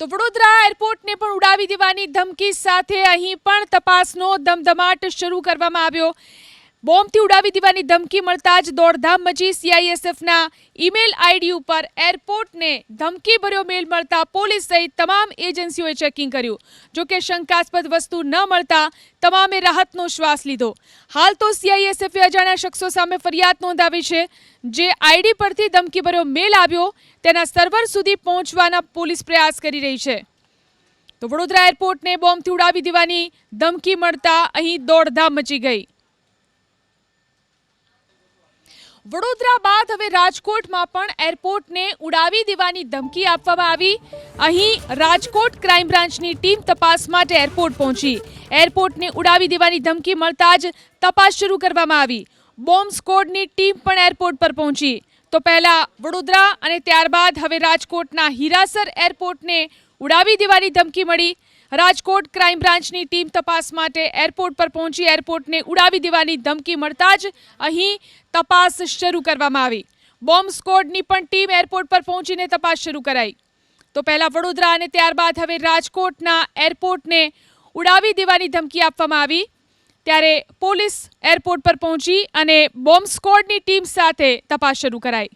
તો વડોદરા એરપોર્ટને પણ ઉડાવી દેવાની ધમકી સાથે અહીં પણ તપાસનો ધમધમાટ શરૂ કરવામાં આવ્યો. બોમ્બથી ઉડાવી દેવાની ધમકી મળતા જ દોડધામ મચી સીઆઈએસએફના ઈમેલ આઈડી ઉપર એરપોર્ટને ધમકીભર્યો મેલ મળતા પોલીસ સહિત તમામ એજન્સીઓએ ચેકિંગ કર્યું. જો કે શંકાસ્પદ વસ્તુ ન મળતા તમામે રાહતનો શ્વાસ લીધો. હાલ તો સીઆઈએસએફે અજાણ્યા શખ્સો સામે ફરિયાદ નોંધાવી છે. જે આઈડી પરથી ધમકીભર્યો મેલ આવ્યો, તેના સર્વર સુધી પહોંચવાના પોલીસ પ્રયાસ કરી રહી છે. તો વડોદરા એરપોર્ટને બોમ્બથી ઉડાવી દેવાની ધમકી મળતા અહીં દોડધામ મચી ગઈ. વડોદરા બાદ હવે રાજકોટમાં પણ એરપોર્ટને ઉડાવી દેવાની ધમકી આપવામાં આવી. અહીં રાજકોટ ક્રાઇમ બ્રાન્ચની ટીમ તપાસ માટે એરપોર્ટ પહોંચી. એરપોર્ટને ઉડાવી દેવાની ધમકી મળતા જ તપાસ શરૂ કરવામાં આવી. બોમ્બ સ્કોડની ટીમ પણ એરપોર્ટ પર પહોંચી. તો પહેલાં વડોદરા અને ત્યારબાદ હવે રાજકોટના હીરાસર એરપોર્ટને ઉડાવી દેવાની ધમકી મળી. રાજકોટ ક્રાઇમ બ્રાન્ચની ટીમ તપાસ માટે એરપોર્ટ પર પહોંચી એરપોર્ટને ઉડાવી દેવાની ધમકી મળતા જ અહીં તપાસ શરૂ કરવામાં આવી. બોમ્બ સ્કોડની પણ ટીમ એરપોર્ટ પર પહોંચીને તપાસ શરૂ કરાઈ. તો પહેલાં વડોદરા અને ત્યારબાદ હવે રાજકોટના એરપોર્ટને ઉડાવી દેવાની ધમકી આપવામાં આવી. ત્યારે પોલીસ એરપોર્ટ પર પહોંચી અને બોમ્બ સ્કોડની ટીમ સાથે તપાસ શરૂ કરાઈ.